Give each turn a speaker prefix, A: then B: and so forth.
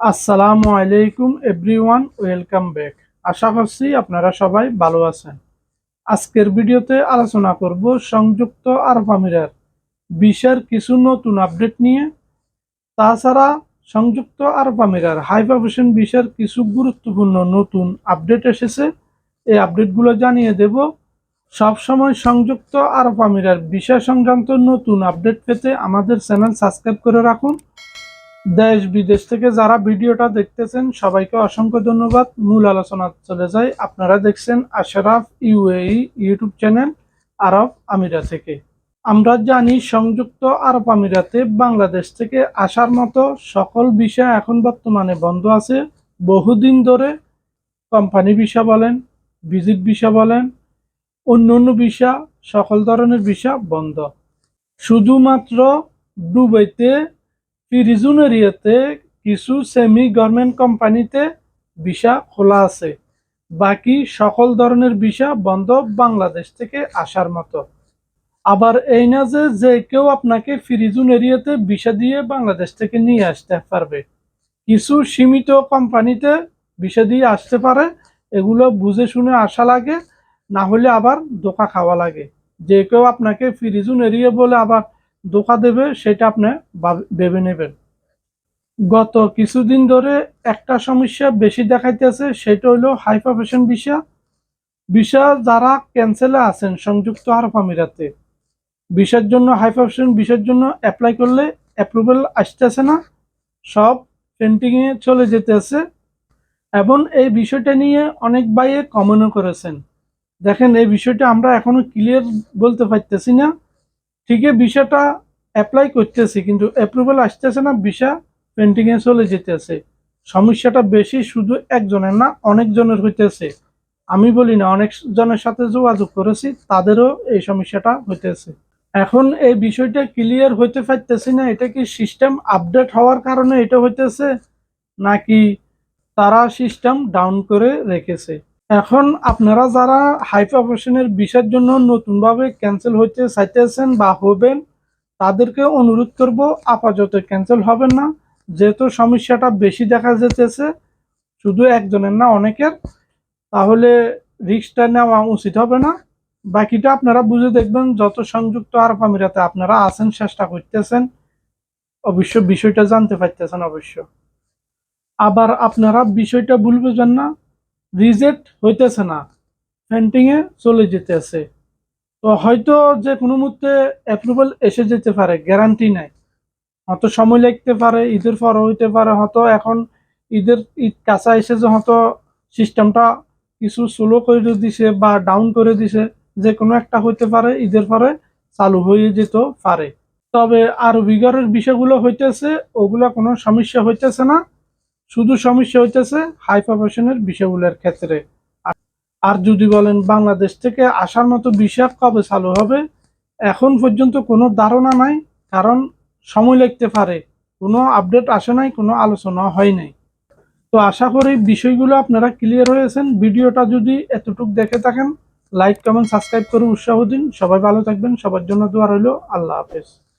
A: আসসালামু আলাইকুম everyone, welcome back. আশা করছি আপনারা সবাই ভালো আছেন। আজকের ভিডিওতে আলোচনা করব সংযুক্ত আরব আমিরাত বিশের কিছু নতুন আপডেট নিয়ে। তাছাড়া সংযুক্ত আরব আমিরার হাই বিশের কিছু গুরুত্বপূর্ণ নতুন আপডেট এসেছে। এই আপডেটগুলো জানিয়ে দেব। সবসময় সংযুক্ত আরব আমিরার বিষয় সংক্রান্ত নতুন আপডেট পেতে আমাদের চ্যানেল সাবস্ক্রাইব করে রাখুন। দেশ বিদেশ থেকে যারা ভিডিওটা দেখতেছেন, সবাইকে অসংখ্য ধন্যবাদ। মূল আলোচনা চলে যায়। আপনারা দেখছেন আশরাফ ইউএই ইউটিউব চ্যানেল আরব আমিরা থেকে। আমরা জানি সংযুক্ত আরব আমিরাতে বাংলাদেশ থেকে আসার মতো সকল বিষয় এখন বর্তমানে বন্ধ আছে। বহুদিন ধরে কোম্পানি ভিসা বলেন, ভিজিট ভিসা বলেন, অন্য অন্য ভিসা, সকল ধরনের ভিসা বন্ধ। শুধুমাত্র দুবাইতে ফিরিজুন এরিয়াতে কিছু সেমি গভর্নমেন্ট কোম্পানিতে ভিসা খোলা আছে। বাকি সকল ধরনের ভিসা বন্ধ বাংলাদেশ থেকে আসার মতো। আবার এই না যে যে কেউ আপনাকে ফিরিজুন এরিয়াতে ভিসা দিয়ে বাংলাদেশ থেকে নিয়ে আসতে পারবে। কিছু সীমিত কোম্পানিতে ভিসা দিয়ে আসতে পারে, এগুলো বুঝে শুনে আসা লাগে, না হলে আবার ধোকা খাওয়া লাগে। যে কেউ আপনাকে ফিরিজুন এরিয়া বলে আবার ধোকা দেবে সেটা আপনি ভাব- নেবেন। গত কিছুদিন ধরে একটা সমস্যা বেশি দেখাইতেছে সেটা হলো হাই প্রফেশন ভিসা। ভিসা যারা ক্যান্সেলে আছেন সংযুক্ত আরব আমিরাতে, ভিসার জন্য হাই প্রফেশন ভিসার জন্য অ্যাপ্লাই করলে অ্যাপ্রুভাল আসতেছে না, সব পেন্টিংয়ে চলে যেতেছে এবং এই বিষয়টা নিয়ে অনেক ভাইয়ে কমেন্টও করেছেন। দেখেন, এই বিষয়টা আমরা এখনও ক্লিয়ার বলতে পারতেছি না। ঠিকই বিষয়টা অ্যাপ্লাই করতেছি, কিন্তু অ্যাপ্রুভাল আসতেছে না ভিসা পেন্টিংয়ে চলে যেতেছে। সমস্যাটা বেশি শুধু একজনের না, অনেকজনের হইতেছে। আমি বলি না অনেক জনের সাথে যোগাযোগ করেছি, তাদেরও এই সমস্যাটা হইতেছে। এখন এই বিষয়টা ক্লিয়ার হইতে পারতেছি না, এটা কি সিস্টেম আপডেট হওয়ার কারণে এটা হইতেছে, নাকি তারা সিস্টেম ডাউন করে রেখেছে? এখন আপনারা যারা হাই প্রফেশনের বিষয়ের জন্য নতুনভাবে ক্যান্সেল হচ্ছে চাইতেছেন বা হবেন, তাদেরকে অনুরোধ করব, আপাতত ক্যান্সেল হবেন না। যেহেতু সমস্যাটা বেশি দেখা যেতেছে শুধু একজনের না, অনেকের। তাহলে রিস্কটা নেওয়া উচিত হবে না। বাকিটা আপনারা বুঝে দেখবেন, যত সংযুক্ত আরব আমিরাতে আপনারা আছেন, চেষ্টা করতেছেন, অবশ্য বিষয়টা জানতে পারতেছেন অবশ্য। আবার আপনারা বিষয়টা ভুল বুঝবেন না রিজেক্ট হইতেছে না পেন্টিংয়ে চলে যেতেছে। তো হয়তো যে কোনো মুহূর্তে অ্যাপ্রুভাল এসে যেতে পারে গ্যারান্টি নাই। হয়তো সময় লাগতে পারে, ঈদের পর হইতে পারে, হয়তো এখন ঈদের ঈদ কাঁচা এসে যে হয়তো সিস্টেমটা কিছু স্লো করে দিছে বা ডাউন করে দিছে, যে কোনো একটা হইতে পারে, ঈদের পরে চালু হয়ে যেত পারে। তবে আর বিগরের বিষয়গুলো হইতেছে, ওগুলো কোনো সমস্যা হইতেছে না। শুধু সমস্যা হইতেছে হাই প্রফেশনের বিষয়গুলোর ক্ষেত্রে। আর- যদি বলেন বাংলাদেশ থেকে আসার মতো বিষয় কবে চালু হবে, এখন পর্যন্ত কোনো ধারণা নাই, কারণ সময় লাগতে পারে। কোনো আপডেট আসে নাই, কোনো আলোচনা হয় নাই। তো আশা করি বিষয়গুলো আপনারা ক্লিয়ার হয়েছেন। ভিডিওটা যদি এতটুকু দেখে থাকেন লাইক কমেন্ট সাবস্ক্রাইব করে উৎসাহ দিন। সবাই ভালো থাকবেন। সবার জন্য দোয়া রইল। আল্লাহ হাফেজ।